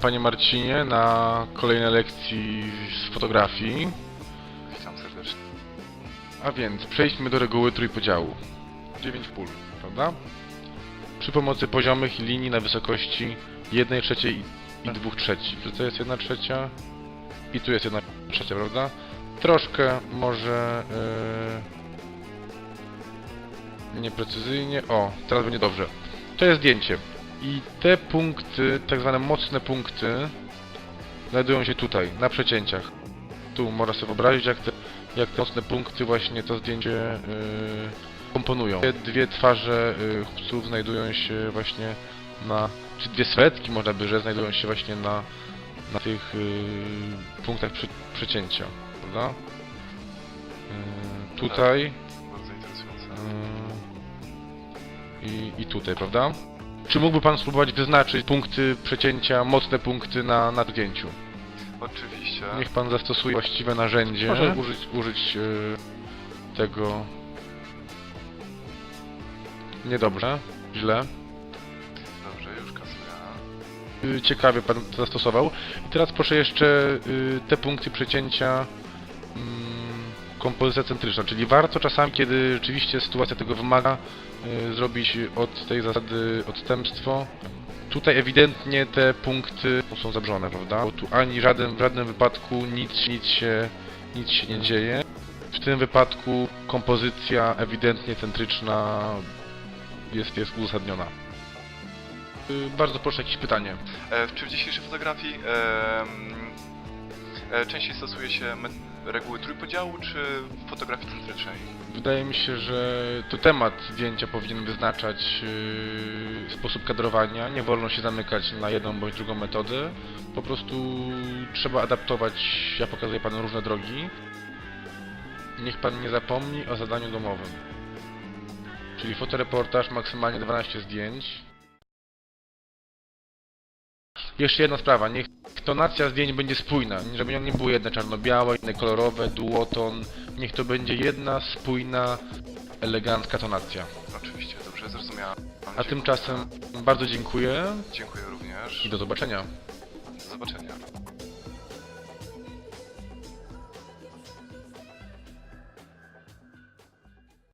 panie Marcinie na kolejnej lekcji z fotografii. Witam serdecznie. A więc przejdźmy do reguły trójpodziału. 9 pól, prawda? Przy pomocy poziomych linii na wysokości 1 trzeciej i- i 2 trzecich. Że to jest 1 trzecia i tu jest 1 trzecia, prawda? Troszkę może yy, nieprecyzyjnie. O, teraz będzie dobrze. To jest zdjęcie. I te punkty, tak zwane mocne punkty, znajdują się tutaj, na przecięciach. Tu można sobie wyobrazić, jak te, jak te mocne punkty właśnie to zdjęcie yy, komponują. Te dwie twarze yy, chłopców znajdują się właśnie na, czy dwie sylwetki można by, że znajdują się właśnie na, na tych yy, punktach przy, przecięcia, prawda? Yy, tutaj Bardzo interesujące. yy, i, i tutaj, prawda? Czy mógłby Pan spróbować wyznaczyć punkty przecięcia, mocne punkty na, na zdjęciu? Oczywiście. Niech pan zastosuje właściwe narzędzie. Może. użyć, użyć e, tego. Niedobrze, źle. Dobrze, już kasuję. Y, Ciekawie pan to zastosował. I teraz proszę jeszcze y, te punkty przecięcia mm, kompozycja centryczna, czyli warto czasami, kiedy rzeczywiście sytuacja tego wymaga, y, zrobić od tej zasady odstępstwo. Tutaj ewidentnie te punkty są zabrzone, prawda? Bo tu ani żaden, w żadnym wypadku nic, nic, się, nic się nie dzieje. W tym wypadku kompozycja ewidentnie centryczna jest, jest uzasadniona. Y, Bardzo proszę jakieś pytanie. E, czy w dzisiejszej fotografii em, e, częściej stosuje się reguły trójpodziału, czy fotografii centrycznej? Wydaje mi się, że to temat zdjęcia powinien wyznaczać yy, sposób kadrowania. Nie wolno się zamykać na jedną bądź drugą metodę. Po prostu trzeba adaptować. Ja pokazuję panu różne drogi. Niech pan nie zapomni o zadaniu domowym. Czyli fotoreportaż, maksymalnie 12 zdjęć. Jeszcze jedna sprawa, niech tonacja zdjęć będzie spójna, żeby nie były jedne czarno-białe, inne kolorowe, duoton. Niech to będzie jedna spójna, elegancka tonacja. Oczywiście, dobrze, zrozumiałem. A Dziękuję. tymczasem bardzo dziękuję Dziękuję również. i do zobaczenia. Do zobaczenia.